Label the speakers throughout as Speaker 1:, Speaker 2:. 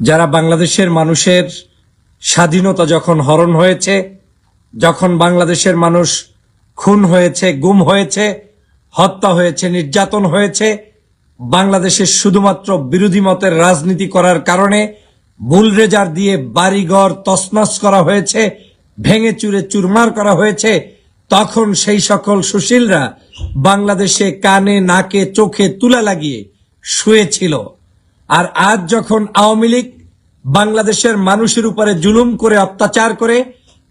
Speaker 1: যারা বাংলাদেশের মানুষের স্বাধীনতা যখন হরণ হয়েছে, যখন বাংলাদেশের মানুষ খুন হয়েছে, গুম হয়েছে, হত্যা হয়েছে, নির্যাতন হয়েছে, বাংলাদেশের শুধুমাত্র বিরোধী মতের রাজনীতি করার কারণে বুলরেজার দিয়ে বাড়িঘর তছনছ করা হয়েছে, ভেঙে চুরে চুরমার করা হয়েছে, তখন সেই সকল সুশীলরা বাংলাদেশে কানে, নাকে, চোখে তুলা লাগিয়ে শুয়েছিল। আর আজ যখন আওয়ামী লীগ বাংলাদেশের মানুষের উপরে জুলুম করে, অত্যাচার করে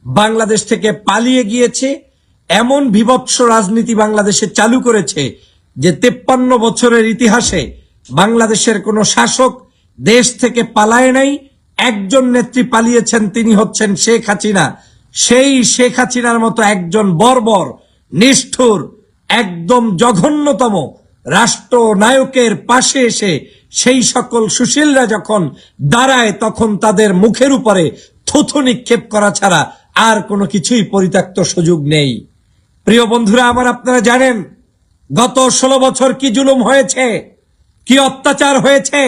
Speaker 1: বাংলাদেশ থেকে পালিয়ে গিয়েছে, এমন বিভৎস রাজনীতি বাংলাদেশে চালু করেছে যে তেপ্পান্ন বছরের ইতিহাসে বাংলাদেশের কোনো শাসক দেশ থেকে পালায় নাই, একজন নেত্রী পালিয়েছেন, তিনি হচ্ছেন শেখ হাসিনা। সেই শেখ হাসিনার মতো একজন বর্বর, নিষ্ঠুর, একদম জঘন্যতম রাষ্ট্র নায়কের পাশে এসে সেই সকল সুশীলরা যখন দাঁড়ায়, তখন তাদের মুখের উপরে থুথু নিক্ষেপ করা ছাড়া আর কোনো কিছুই পরিত্যক্ত সুযোগ নেই। প্রিয় বন্ধুরা, আমার আপনারা জানেন, গত ষোলো বছর কি জুলুম হয়েছে, কি অত্যাচার হয়েছে,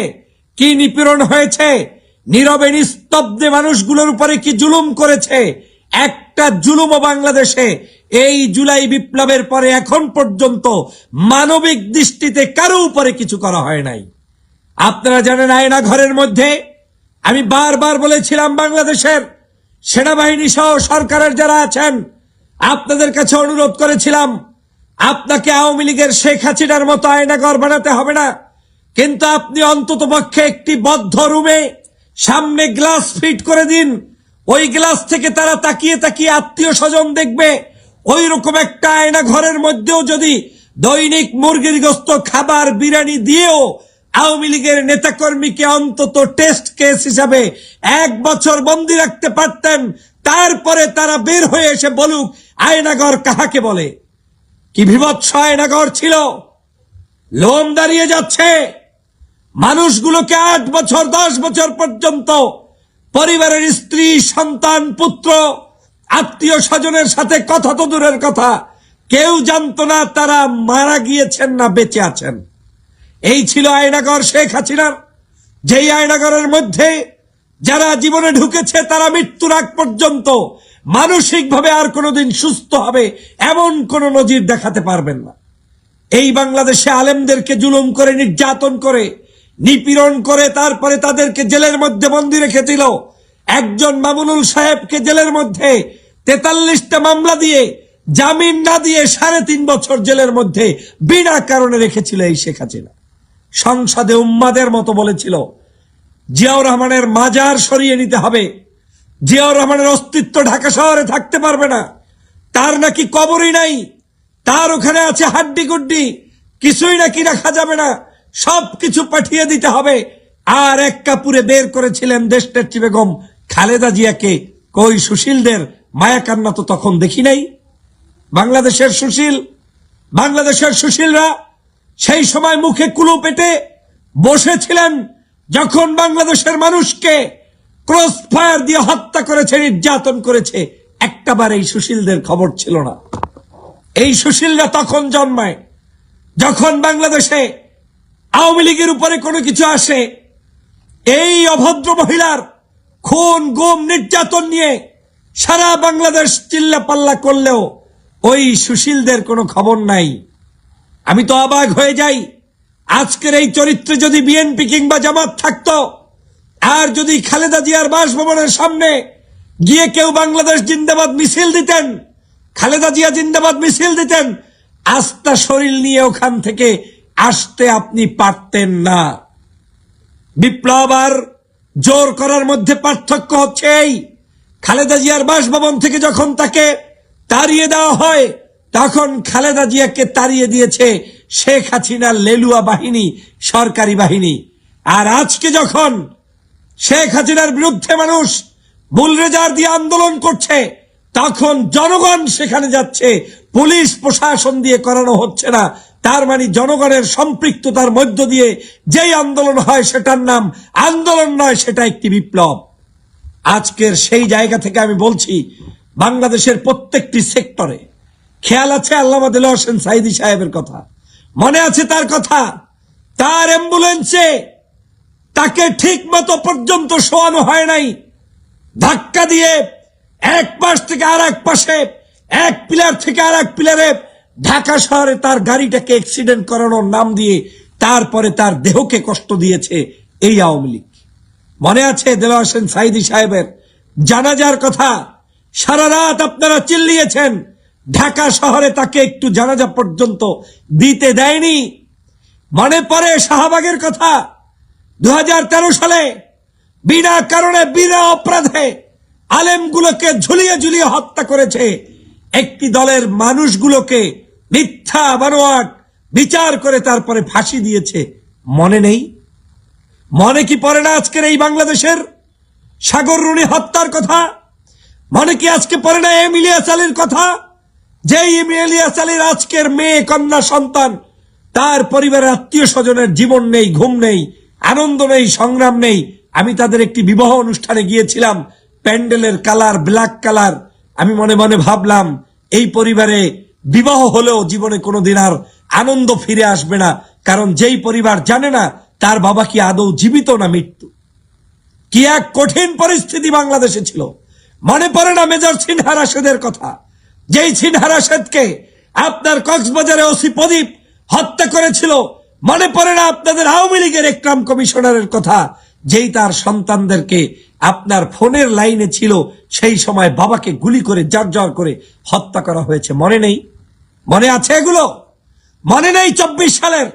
Speaker 1: কি নিপীড়ন হয়েছে, নীরবে নিস্তব্ধে মানুষগুলোর উপরে কি জুলুম করেছে, একটা জুলুমও বাংলাদেশে এই জুলাই বিপ্লবের পরে এখন পর্যন্ত মানবিক দৃষ্টিতে কারও উপরে কিছু করা হয় নাই। আপনারা জানেন আয়না ঘরের মধ্যে আমি বারবার বলেছিলাম বাংলাদেশের সেনাবাহিনী সহ সরকারের যারা আছেন, আপনাদের কাছে অনুরোধ করেছিলাম, আপনাকে আওয়ামী লীগের শেখ হাসিনার মতো আয়নাঘর বানাতে হবে না। কিন্তু আপনি অন্তত পক্ষে একটি বদ্ধ রুমে সামনে গ্লাস ফিট করে দিন। ওই গ্লাস থেকে তারা তাকিয়ে তাকিয়ে আত্মীয় স্বজন দেখবে। ওই রকম একটা আয়না ঘরের মধ্যেও যদি দৈনিক মুরগির গোস্ত, খাবার, বিরিয়ানি দিয়েও আওয়ামী লীগের নেতাকর্মীকে অন্তত টেস্ট কেস হিসাবে এক বছর বন্দি রাখতে পারতেন, তারপরে তারা বের হয়ে এসে বলুক, আয়নাগর কাহাকে বলে? কি বিভৎস আয়নাগর ছিল? লোন দাঁড়িয়ে যাচ্ছে। মানুষগুলোকে আট বছর, দশ বছর পর্যন্ত পরিবারের স্ত্রী, সন্তান, পুত্র, আত্মীয় স্বজনের সাথে কথা তো দূরের কথা। কেউ জানতো না তারা মারা গিয়েছেন না বেঁচে আছেন। এই ছিল আয়নাগর শেখ হাসিনার। যেই আয়নাগরের মধ্যে যারা জীবনে ঢুকেছে, তারা মৃত্যুর আগ পর্যন্ত মানসিকভাবে আর কোনোদিন সুস্থ হবে, এমন কোন নজির দেখাতে পারবেন না। এই বাংলাদেশে আলেমদেরকে জুলুম করে, নির্যাতন করে, নিপীড়ন করে, তারপরে তাদেরকে জেলের মধ্যে বন্দি রেখেছিল একজন মামুনুল সাহেবকে জেলের মধ্যে তেতাল্লিশটা মামলা দিয়ে, জামিন না দিয়ে সাড়ে তিন বছর জেলের মধ্যে বিনা কারণে রেখেছিল এই শেখ হাসিনা। সংসদে উম্মাদের মতো বলেছিল, জিয়াউর রহমানের মাজার সরিয়ে নিতে হবে। জিয়াউর রহমানের অস্তিত্ব ঢাকা শহরে থাকতে পারবে না। তার নাকি কবরই নাই। তার ওখানে আছে হাড্ডি গুড্ডি কিছুই নাকি রাখা যাবে না। সব কিছু পাঠিয়ে দিতে হবে। আর এক কাপুরে বের করেছিলেন দেশনেত্রী বেগম খালেদা জিয়াকে। কই সুশীলদের? মায়া কান্না তো তখন দেখি নাই। বাংলাদেশের সুশীল, বাংলাদেশের সুশীলরা সেই সময় মুখে কুলো পেটে বসেছিলেন যখন বাংলাদেশের মানুষকে ক্রস ফায়ার দিয়ে হত্যা করেছে, নির্যাতন করেছে। একটাবার এই সুশীলদের খবর ছিল না। এই সুশীলরা তখন জন্মায়। যখন বাংলাদেশে আওয়ামী লীগের উপরে কোনো কিছু আসে, এই অভদ্র মহিলার খুন, গুম, নির্যাতন নিয়ে সারা বাংলাদেশ চিল্লা পাল্লা করলেও ওই সুশীলদের কোনো খবর নাই। আমি তো অবাক হয়ে যাই। আজকের এই চরিত্রে যদি বিএনপি কিংবা জামাত থাকত, আর যদি খালেদা জিয়ার বাসভবনের সামনে গিয়ে কেউ বাংলাদেশ জিন্দাবাদ মিছিল দিতেন, খালেদা জিয়া জিন্দাবাদ মিছিল দিতেন, আস্থা শরীর নিয়ে ওখান থেকে আসতে আপনি পারতেন না। বিপ্লব আর জোর করার মধ্যে পার্থক্য হচ্ছে এই। খালেদা জিয়ার বাসভবন থেকে যখন তাকে তাড়িয়ে দেওয়া হয় তখন খালেদা জিয়াকে তাড়িয়ে দিয়েছে শেখ হাসিনার লেলুয়া বাহিনী, সরকারি বাহিনী। আর আজকে যখন শেখ হাসিনার বিরুদ্ধে মানুষ বুলরেজার দিয়ে আন্দোলন করছে, তখন জনগণ সেখানে যাচ্ছে, পুলিশ প্রশাসন দিয়ে করানো হচ্ছে না। তার মানে জনগণের সম্পৃক্ততার মধ্য দিয়ে যেই আন্দোলন হয় সেটার নাম আন্দোলন নয়, সেটা একটি বিপ্লব। আজকের সেই জায়গা থেকে আমি বলছি, বাংলাদেশের প্রত্যেকটি সেক্টরে খেয়াল আছে আল্লামা দিল হোসেন সাইদি সাহেবের কথা? মনে আছে তার কথা? তার অ্যাম্বুলেন্সে তাকে ঠিক মতো পর্যন্ত শোয়ানো হয় নাই। ধাক্কা দিয়ে এক পাশ থেকে আর এক পাশে, এক পিলার থেকে আর এক পিলারে ঢাকা শহরে তার গাড়িটাকে অ্যাক্সিডেন্ট করানোর নাম দিয়ে তারপরে তার দেহকে কষ্ট দিয়েছে এই আওয়ামী লীগ। মনে আছে দেওয়া হোসেন সাইদি সাহেবের জানাজার কথা? সারা রাত আপনারা চিল্লিয়েছেন। ঢাকা শহরে তাকে একটু জানাজা পর্যন্ত দিতে দেয়নি। মনে পড়ে শাহবাগের কথা দু হাজার তেরো সালে বিনা কারণে, বিনা অপরাধে আলেমগুলোকে ঝুলিয়ে ঝুলিয়ে হত্যা করেছে একটি দলের মানুষগুলোকে। মিথ্যা বানোয়াট বিচার করে তারপরে ফাঁসি দিয়েছে। মনে নেই? মনে কি পড়ে না আজকের এই বাংলাদেশের? সাগর রুনি হত্যার কথা? মনে কি আজকে পড়ে না এম ইলিয়াস আলীর কথা? যেই এম ইলিয়াস আলীর আজকের মেয়ে, কন্যা, সন্তান, তার পরিবারের আত্মীয় স্বজনের জীবন নেই, ঘুম নেই, আনন্দ নেই, সংগ্রাম নেই। আমি তাদের একটি বিবাহ অনুষ্ঠানে গিয়েছিলাম, প্যান্ডেলের কালার ব্ল্যাক কালার। আমি মনে মনে ভাবলাম, এই পরিবারে বিবাহ হলেও জীবনে কোনোদিন আর আনন্দ ফিরে আসবে না, কারণ যেই পরিবার জানে না, তার বাবা কি আদৌ জীবিত না মৃত্যু। কি এক কঠিন পরিস্থিতি বাংলাদেশে ছিল। মনে পড়ে না মেজর সিনহা রাশেদের কথা। যেই সিনহা রাশেদকে আপনার কক্সবাজারে ওসি প্রদীপ হত্যা করেছিল, মনে পড়ে না আপনাদের আওয়ামী লীগের একরাম কমিশনারের কথা, যেই তার সন্তানদেরকে আপনার ফোনের লাইনে ছিল, সেই সময় বাবাকে গুলি করে জর্জর করে হত্যা করা হয়েছে। মনে নেই? মনে আছে এগুলো? মনে নেই চব্বিশ সালের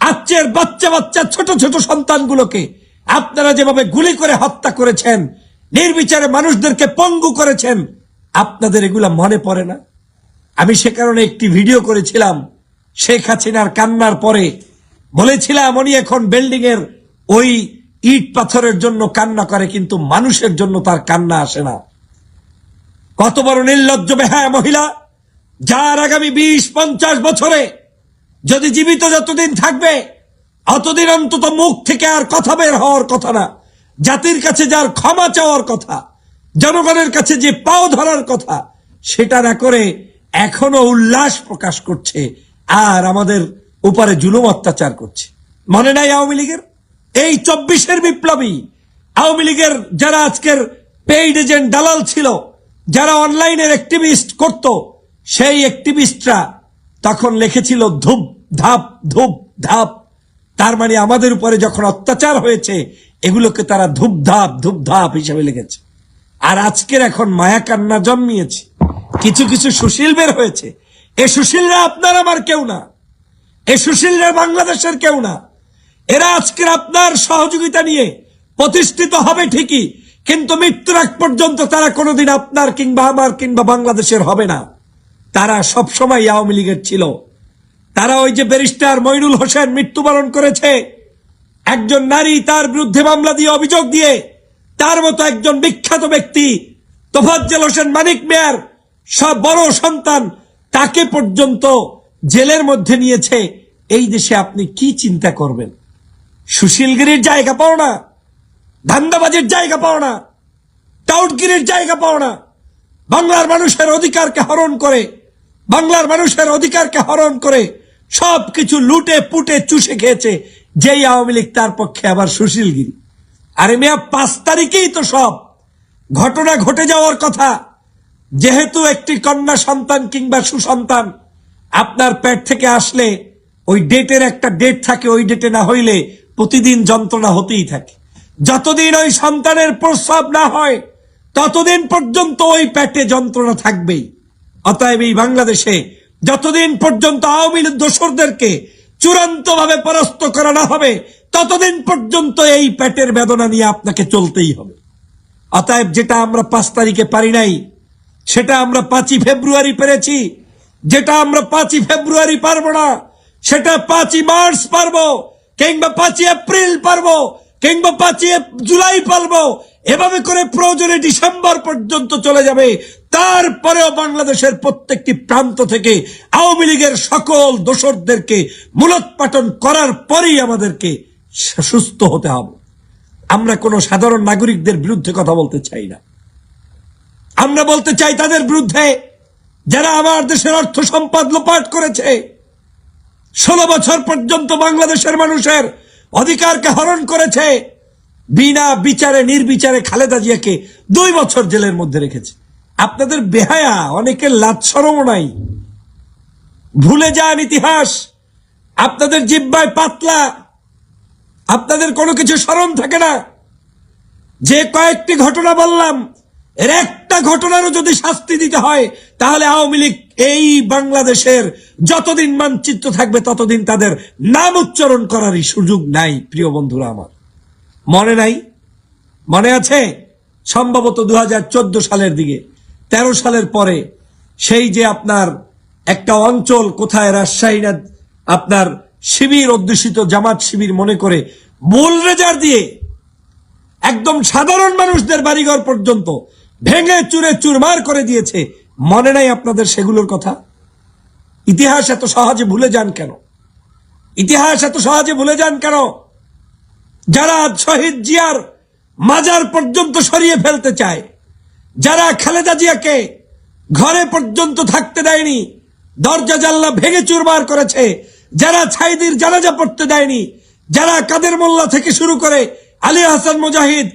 Speaker 1: আজকের বাচ্চা বাচ্চা ছোট ছোট সন্তানগুলোকে আপনারা যেভাবে গুলি করে হত্যা করেছেন, নির্বিচারে মানুষদেরকে পঙ্গু করেছেন আপনাদের এগুলা মনে পড়ে না? আমি সে কারণে একটি ভিডিও করেছিলাম, শেখ হাসিনার কান্নার পরে। বলেছিলাম, উনি এখন বিল্ডিং এর ওই ইট পাথরের জন্য কান্না করে, কিন্তু মানুষের জন্য তার কান্না আসে না। কত বড় নির্লজ্জ বেহায়া মহিলা, যার আগামী বিশ, পঞ্চাশ বছরে যদি জীবিত যতদিন থাকবে, অতদিন অন্তত মুখ থেকে আর কথা বের হওয়ার কথা না, জাতির কাছে যার ক্ষমা চাওয়ার কথা জনগণের কাছে যে পাও ধরার কথা সেটা না করে এখনও উল্লাস প্রকাশ করছে আর আমাদের উপরে জুলুম অত্যাচার করছে। মনে নাই আওয়ামী লীগের? এই চব্বিশের বিপ্লবী, আওয়ামী লীগের যারা আজকের পেইড এজেন্ট দালাল ছিল, যারা অনলাইনের অ্যাক্টিভিস্ট করত, সেই অ্যাক্টিভিস্টরা তখন লিখেছিল ধূপ, ধাপ ধূপ, ধাপ। তার মানে আমাদের উপরে যখন অত্যাচার হয়েছে, এগুলোকে তারা ধূপ, ধাপ ধূপ, ধাপ হিসাবে লিখেছে। আর আজকের এখন মায়া কান্না জন্মিয়েছে। কিছু কিছু সুশীল বের হয়েছে। এ সুশীলরা আপনার আমার কেউ না। এ সুশীলরা বাংলাদেশের কেউ না। এরা আজকের আপনার সহযোগিতা নিয়ে প্রতিষ্ঠিত হবে ঠিকই, কিন্তু মৃত্যুর আগ পর্যন্ত তারা কোনোদিন আপনার কিংবা আমার কিংবা বাংলাদেশের হবে না। তারা সব সময় আওয়ামী লীগের ছিল। তারা ওই যে ব্যারিস্টার মইনুল হোসেন মৃত্যুবরণ করেছে। একজন নারী তার বিরুদ্ধে মামলা দিয়ে অভিযোগ দিয়ে তার মতো একজন বিখ্যাত ব্যক্তি, তোফাজ্জল হোসেন মানিক মেয়ার, সব বড় সন্তান, তাকে পর্যন্ত জেলের মধ্যে নিয়েছে। এই দেশে আপনি কি চিন্তা করবেন? সুশীলগিরির জায়গা পাও না, ধান্দাবাজির জায়গা পাও না, টাউটগিরির জায়গা পাও না। বাংলার মানুষের অধিকারকে হরণ করে, বাংলার মানুষের অধিকারকে হরণ করে সব কিছু লুটে পুটে চুষে খেয়েছে, যেই আওয়ামী লীগ তার পক্ষে আবার সুশীলগিরি। আরে মেয়া, পাঁচ তারিখেই তো সব। ঘটনা ঘটে যাওয়ার কথা। যেহেতু একটি কন্যা সন্তান কিংবা সুসন্তান, আপনার পেট থেকে আসলে ওই ডেটের একটা ডেট থাকে, ওই ডেটে না হইলে প্রতিদিন যন্ত্রণা হতেই থাকে। যতদিন ওই সন্তানের প্রস্রাব না হয়, ততদিন পর্যন্ত ওই পেটে যন্ত্রণা থাকবেই। অতএব এই বাংলাদেশে যতদিন পর্যন্ত আওয়ামী দোসরদেরকে চূড়ান্ত ভাবে পরাস্ত করা না হবে ততদিন পর্যন্ত এই পেটের বেদনা নিয়ে আপনাকে চলতেই হবে। অতএব যেটা আমরা পাঁচ তারিখে পারি নাই, সেটা আমরা পাঁচই ফেব্রুয়ারি পেরেছি। যেটা আমরা পাঁচই ফেব্রুয়ারি পারব না, সেটা পাঁচই মার্চ পারব, কিংবা পাঁচই এপ্রিল পারব, কিংবা পাঁচই জুলাই পারব। এভাবে করে প্রয়োজনে ডিসেম্বর পর্যন্ত চলে যাবে। তারপরেও বাংলাদেশের প্রত্যেকটি প্রান্ত থেকে আওয়ামী লীগের সকল দোসরদেরকে মূলোৎপাটন করার পরেই আমাদেরকে সুস্থ হতে হবে। আমরা কোনো সাধারণ নাগরিকদের বিরুদ্ধে কথা বলতে চাই না। আমরা বলতে চাই তাদের বিরুদ্ধে যারা আমার দেশের অর্থ সম্পদ লোপাট করেছে, ষোলো বছর পর্যন্ত বাংলাদেশের মানুষের অধিকারকে হরণ করেছে, বিনা বিচারে, নির্বিচারে খালেদা জিয়াকে দুই বছর জেলের মধ্যে রেখেছে। আপনাদের বেহায়া, অনেকের লাৎসরমও নাই। ভুলে যান ইতিহাস। আপনাদের জিব্বায় পাতলা আপনাদের কোনো কিছু স্মরণ থাকে না। যে কয়েকটি ঘটনা বললাম, এর একটা ঘটনারও যদি শাস্তি দিতে হয়, তাহলে আওয়ামী লীগ এই বাংলাদেশের যতদিন মানচিত্র থাকবে, ততদিন তাদের নাম উচ্চারণ করারই সুযোগ নাই, প্রিয় বন্ধুরা আমার। মনে নাই? মনে আছে? সম্ভবত দু হাজার চোদ্দ সালের দিকে ১৩ সালের পরে, সেই যে আপনার একটা অঞ্চল কোথায়, রাজশাহী না, আপনার শিবির অধ্যুষিত জামাত শিবির মনে করে মূল রেজার দিয়ে একদম সাধারণ মানুষদের বাড়িঘর পর্যন্ত ভেঙে চুরে চুরমার করে দিয়েছে। মনে নাই আপনাদের সেগুলোর কথা? ইতিহাস এত সহজে ভুলে যান কেন? ইতিহাস এত সহজে ভুলে যান কেন? যারা শহীদ জিয়ার মাজার পর্যন্ত সরিয়ে ফেলতে চায়, যারা খালেদা জিয়াকে ঘরে পর্যন্ত থাকতে দেয়নি, দরজা জানলা ভেঙে চুরমার করেছে যারা ছাইদির জানাজা পড়তে দেয়নি, যারা কাদের মোল্লা থেকে শুরু করে আলী হাসান মুজাহিদ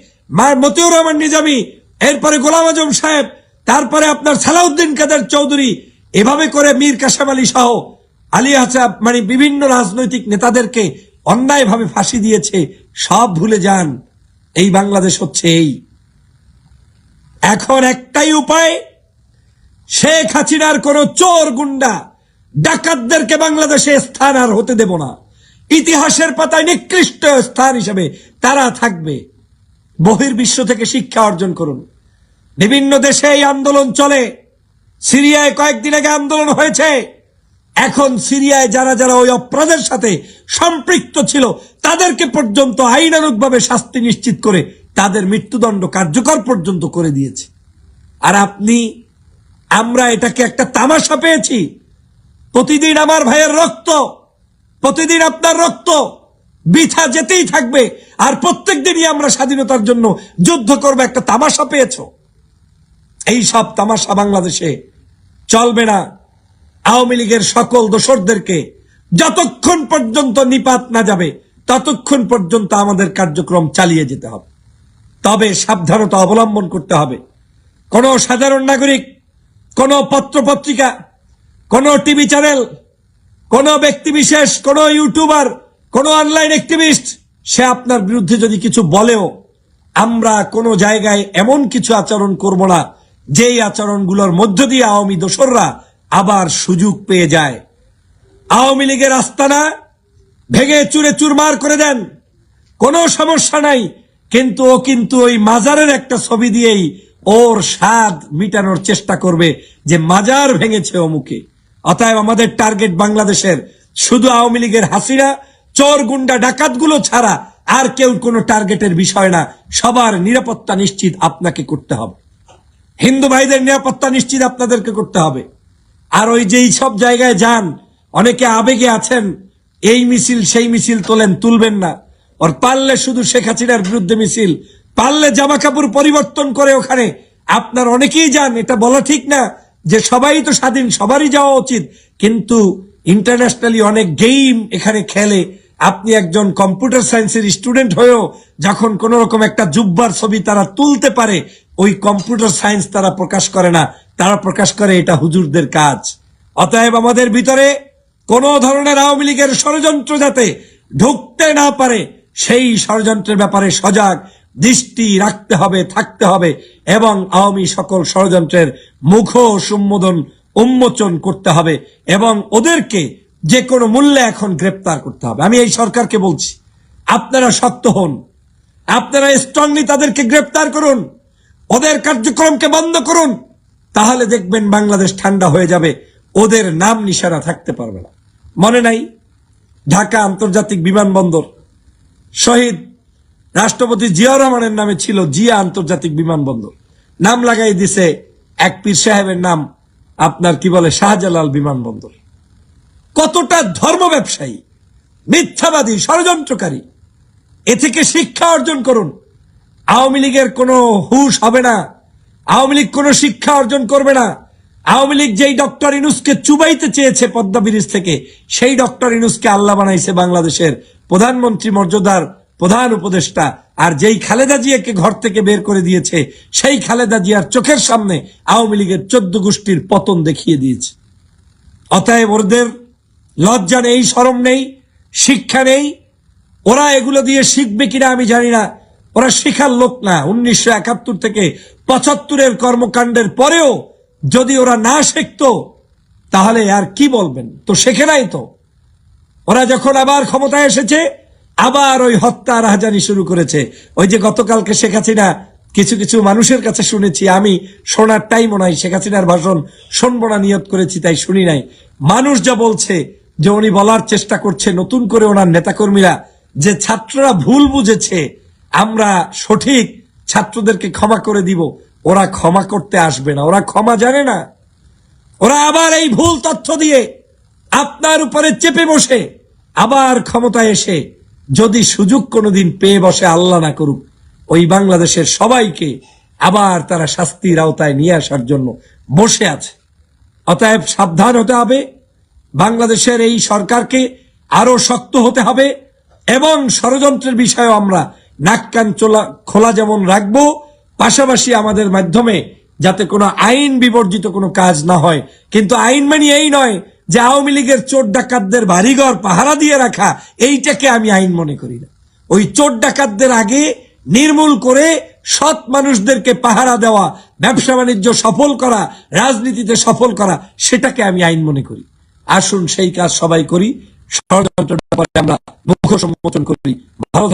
Speaker 1: মতিউর রহমান নিজামী, এরপরে গোলাম আজম সাহেব, তারপরে আপনার সালাউদ্দিন কাদের চৌধুরী, এভাবে করে মীর কাশেম আলী সহ আলী হাসান মানে বিভিন্ন রাজনৈতিক নেতাদেরকে অন্যায়ভাবে ফাঁসি দিয়েছে, সব ভুলে যান। এই বাংলাদেশ হচ্ছে এই। এখন একটাই উপায়, শেখ হাসিনার কোন চোর গুন্ডা ডাকাতদেরকে বাংলাদেশে স্থান আর হতে দেব না। ইতিহাসের পাতায় নিকৃষ্ট স্থান হিসেবে তারা থাকবে। বহির্বিশ্ব থেকে শিক্ষা অর্জন করুন। বিভিন্ন দেশে এই আন্দোলন চলে। সিরিয়ায় কয়েকদিন আগে আন্দোলন হয়েছে। এখন সিরিয়ায় যারা যারা ওই অপরাধের সাথে সম্পৃক্ত ছিল, তাদেরকে পর্যন্ত আইনানুগভাবে শাস্তি নিশ্চিত করে তাদের মৃত্যুদণ্ড কার্যকর পর্যন্ত করে দিয়েছে। আর আপনি, আমরা এটাকে একটা তামাশা পেয়েছি। প্রতিদিন আমার ভাইয়ের রক্ত, প্রতিদিন আপনার রক্ত বিছা যেতেই থাকবে। আর প্রত্যেক দিনই আমরা স্বাধীনতার জন্য যুদ্ধ করব, একটা তামাশা পেয়েছ। এই সব তামাশা বাংলাদেশে চলবে না। আওয়ামী লীগের সকল দোসরদেরকে যতক্ষণ পর্যন্ত নিপাত না যাবে, ততক্ষণ পর্যন্ত আমাদের কার্যক্রম চালিয়ে যেতে হবে। তবে সাবধানতা অবলম্বন করতে হবে। কোন সাধারণ নাগরিক, কোন পত্রপত্রিকা কোন টিভি চ্যানেল, কোন ব্যক্তি বিশেষ, কোন ইউটিউবার, কোন অনলাইন অ্যাক্টিভিস্ট, সে আপনার বিরুদ্ধে যদি কিছু বলেও, আমরা কোন জায়গায় এমন কিছু আচরণ করব না, যেই আচরণগুলোর মধ্য দিয়ে আওয়ামী দোসররা আবার সুযোগ পেয়ে যায়। আওয়ামী লীগের আস্তানা ভেঙে চুরে চুরমার করে দেন। কোনো সমস্যা নাই, কিন্তু ও কিন্তু ওই মাজারের একটা ছবি দিয়েই ওর স্বাদ মিটানোর চেষ্টা করবে যে মাজার ভেঙেছে অমুকে। অতএব আমাদের টার্গেট বাংলাদেশের শুধু আওয়ামী লীগের হাসিরা চোর, গুন্ডা, ডাকাতগুলো ছাড়া আর কেউ কোনো টার্গেটের বিষয় না। সবার নিরাপত্তা নিশ্চিত আপনাকে করতে হবে। হিন্দু ভাইদের নিরাপত্তা নিশ্চিত আপনাদেরকে করতে হবে। আর ওই যেই সব জায়গায় যান, অনেকে আবেগে আছেন, এই মিছিল সেই মিছিল তোলেন, তুলবেন না। ওর পারলে শুধু শেখ হাসিনার বিরুদ্ধে মিছিল, পারলে জামা কাপড় পরিবর্তন করে ওখানে। আপনার অনেকেই যান, এটা বলা ঠিক না। যে সবাই তো স্বাধীন, সবারই যাওয়া উচিত। কিন্তু ইন্টারন্যাশনালি অনেক গেম এখানে খেলে আপনি একজন কম্পিউটার সায়েন্সের স্টুডেন্ট হয়েও যখন কোন রকম একটা জুব্বার ছবি তারা তুলতে পারে, ওই কম্পিউটার সায়েন্স তারা প্রকাশ করে না। তারা প্রকাশ করে এটা হুজুরদের কাজ। অতএব আমাদের ভিতরে কোন ধরনের আওয়ামী লীগের ষড়যন্ত্র যাতে ঢুকতে না পারে, সেই ষড়যন্ত্রের ব্যাপারে সজাগ। দৃষ্টি রাখতে হবে, থাকতে হবে এবং আওয়ামী সকল ষড়যন্ত্রের মুখ সম্বোধন উন্মোচন করতে হবে এবং ওদেরকে যে কোনো মূল্যে এখন গ্রেপ্তার করতে হবে। আমি এই সরকারকে বলছি, আপনারা শক্ত হন, আপনারা স্ট্রংলি তাদেরকে গ্রেপ্তার করুন, ওদের কার্যক্রমকে বন্ধ করুন, তাহলে দেখবেন বাংলাদেশ ঠান্ডা হয়ে যাবে, ওদের নাম নিশানা থাকতে পারবে না। মনে নাই? ঢাকা আন্তর্জাতিক বিমানবন্দর, শহীদ রাষ্ট্রপতি জিয়াউর রহমানের নামে ছিল জিয়া আন্তর্জাতিক বিমানবন্দর। নাম লাগাই দিছে এক পীর সাহেবের নাম, আপনার কি বলে শাহজালাল বিমানবন্দর। কতটা ধর্ম ব্যবসায়ী, মিথ্যাবাদী, ষড়যন্ত্রকারী। এ থেকে শিক্ষা অর্জন করুন। আওয়ামী লীগের কোনো হুশ হবে না। আওয়ামী লীগ কোনো শিক্ষা অর্জন করবে না। আওয়ামী লীগ যেই ডক্টর ইনুসকে চুবাইতে চেয়েছে পদ্মা ব্রিজ থেকে, সেই ডক্টর ইনুসকে আল্লাহ বানাইছে বাংলাদেশের প্রধানমন্ত্রী মর্যাদার প্রধান উপদেষ্টা, আর যেই খালেদা জিয়াকে ঘর থেকে বের করে দিয়েছে, সেই খালেদা জিয়ার চোখের সামনে আওয়ামী লীগের চোদ্দ গোষ্ঠীর পতন দেখিয়ে দিয়েছে। অতএব ওদের লজ্জা নেই সরম নেই, শিক্ষা নেই। ওরা এগুলো দিয়ে শিখবে কিনা আমি জানি না। ওরা শিখার লোক না। উনিশশো একাত্তর থেকে পঁচাত্তরের কর্মকাণ্ডের পরেও যদি ওরা না শিখতো, তাহলে আর কি বলবেন? তো শেখে নাই তো। ওরা যখন আবার ক্ষমতায় এসেছে আবার ওই হত্যা রাহাজানি শুরু করেছে। ওই যে গতকালকে শেখ হাসিনা, কিছু কিছু মানুষের কাছে শুনেছি, আমি শোনার টাইমও নাই, শেখ হাসিনার ভাষণ শুনব না, নিয়ত করেছি, তাই শুনি নাই। মানুষ যা বলছে যে উনি বলার চেষ্টা করছে, নতুন করে ওনার নেতাকর্মীরা, যে ছাত্ররা ভুল বুঝেছে, আমরা সঠিক ছাত্রদেরকে ক্ষমা করে দিব, ওরা ক্ষমা করতে আসবে না, ওরা ক্ষমা জানে না। ওরা আবার এই ভুল তথ্য দিয়ে আপনার উপরে চেপে বসে, আবার ক্ষমতায় এসে যদি সুযোগ কোনোদিন পেয়ে বসে আল্লাহ না করুক, ওই বাংলাদেশের সবাইকে আবার তারা শাস্তির আওতায় নিয়ে আসার জন্য বসে আছে। অতএব সাবধান হতে হবে, বাংলাদেশের এই সরকারকে আরও শক্ত হতে হবে এবং ষড়যন্ত্রের বিষয়েও আমরা নাক কান চোলা খোলা যেমন রাখব, পাশাপাশি আমাদের মাধ্যমে যাতে কোনো আইন বিবর্জিত কোনো কাজ না হয়। কিন্তু আইন মানে এই নয় যে আওয়ামী লীগের চোর ডাকাতদের বাড়িঘর পাহারা দিয়ে রাখা, এইটাকে আমি আইন মনে করি না। ওই চোর ডাকাতদের আগে নির্মূল করে সৎ মানুষদেরকে পাহারা দেওয়া, ব্যবসা বাণিজ্য সফল করা, রাজনীতিতে সফল করা, সেটাকে আমি আইন মনে করি। আসুন সেই কাজ সবাই করি। ষড়যন্ত্রের ব্যাপারে আমরা মুখ সম্মোচন করি। ভালো।